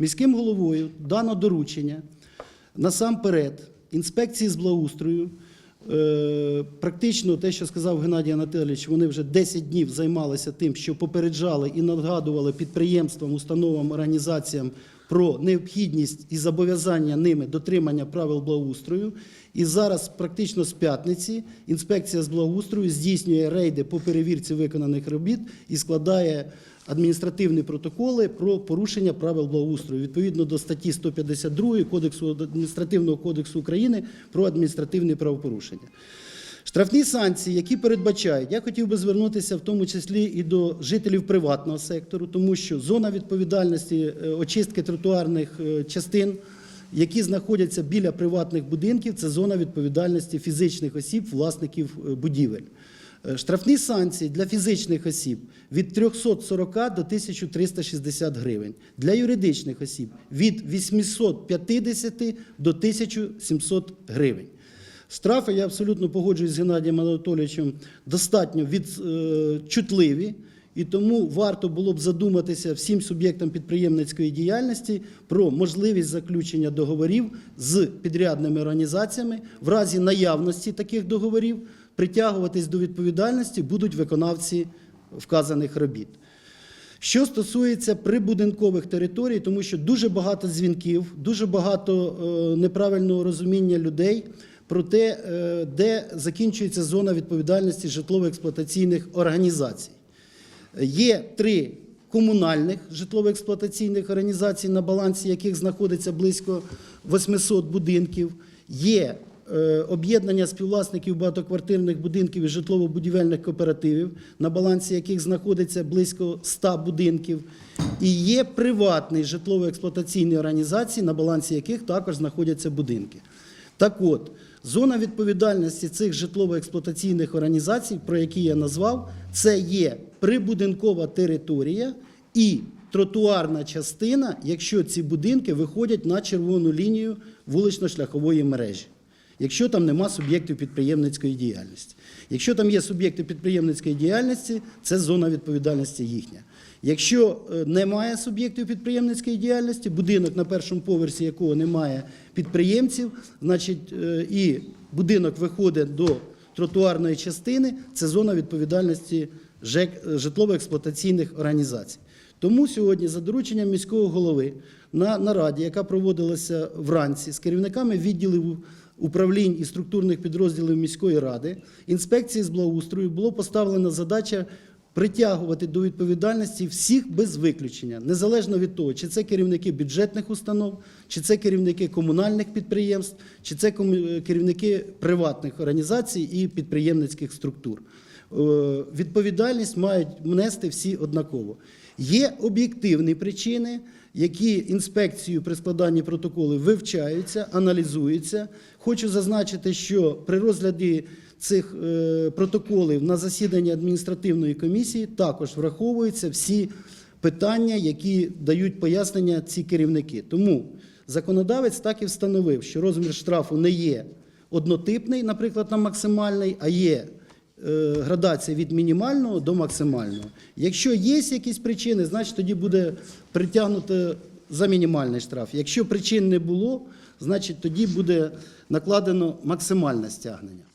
Міським головою дано доручення насамперед інспекції з благоустрою. Е, Практично те, що сказав Геннадій Анатолійович, вони вже 10 днів займалися тим, що попереджали і нагадували підприємствам, установам, організаціям про необхідність і зобов'язання ними дотримання правил благоустрою. І зараз, практично з п'ятниці, інспекція з благоустрою здійснює рейди по перевірці виконаних робіт і складає адміністративні протоколи про порушення правил благоустрою відповідно до статті 152 Кодексу адміністративного кодексу України про адміністративні правопорушення. Штрафні санкції, які передбачають, я хотів би звернутися в тому числі і до жителів приватного сектору, тому що зона відповідальності е, очистки тротуарних е, частин, які знаходяться біля приватних будинків, це зона відповідальності фізичних осіб, власників е, будівель. Штрафні санкції для фізичних осіб від 340 до 1360 гривень, для юридичних осіб від 850 до 1700 гривень. Штрафи, я абсолютно погоджуюсь з Геннадієм Анатолійовичем, достатньо відчутливі, і тому варто було б задуматися всім суб'єктам підприємницької діяльності про можливість заключення договорів з підрядними організаціями в разі наявності таких договорів. Притягуватись до відповідальності будуть виконавці вказаних робіт. Що стосується прибудинкових територій, тому що дуже багато дзвінків, дуже багато е, неправильного розуміння людей про те, е, де закінчується зона відповідальності житлово-експлуатаційних організацій. Є три комунальних житлово-експлуатаційних організацій, на балансі яких знаходиться близько 800 будинків. Є е, об'єднання співвласників багатоквартирних будинків і житлово-будівельних кооперативів, на балансі яких знаходиться близько 100 будинків. І є приватні житлово-експлуатаційні організації, на балансі яких також знаходяться будинки. Так от, зона відповідальності цих житлово-експлуатаційних організацій, про які я назвав, це є прибудинкова територія і тротуарна частина, якщо ці будинки виходять на червону лінію вулично-шляхової мережі. Якщо там нема суб'єктів підприємницької діяльності. Якщо там є суб'єкти підприємницької діяльності, це зона відповідальності їхня. Якщо е, немає суб'єктів підприємницької діяльності, будинок на першому поверсі якого немає підприємців, значить е, і будинок виходить до тротуарної частини, це зона відповідальності е, житлово-експлуатаційних організацій. Тому сьогодні, за дорученням міського голови, на нараді, яка проводилася вранці з керівниками відділів управлінь і структурних підрозділів міської ради, інспекції з благоустрою було поставлена задача притягувати до відповідальності всіх без виключення, незалежно від того, чи це керівники бюджетних установ, чи це керівники комунальних підприємств, чи це кому- керівники приватних організацій і підприємницьких структур. Е, Відповідальність мають внести всі однаково. Є об'єктивні причини, які інспекцією при складанні протоколів вивчаються, аналізуються. Хочу зазначити, що при розгляді цих е, протоколів на засіданні адміністративної комісії також враховуються всі питання, які дають пояснення ці керівники. Тому законодавець так і встановив, що розмір штрафу не є однотипний, наприклад, на максимальний, а є градація від мінімального до максимального. Якщо є якісь причини, значить тоді буде притягнуто за мінімальний штраф. Якщо причин не було, значить тоді буде накладено максимальне стягнення.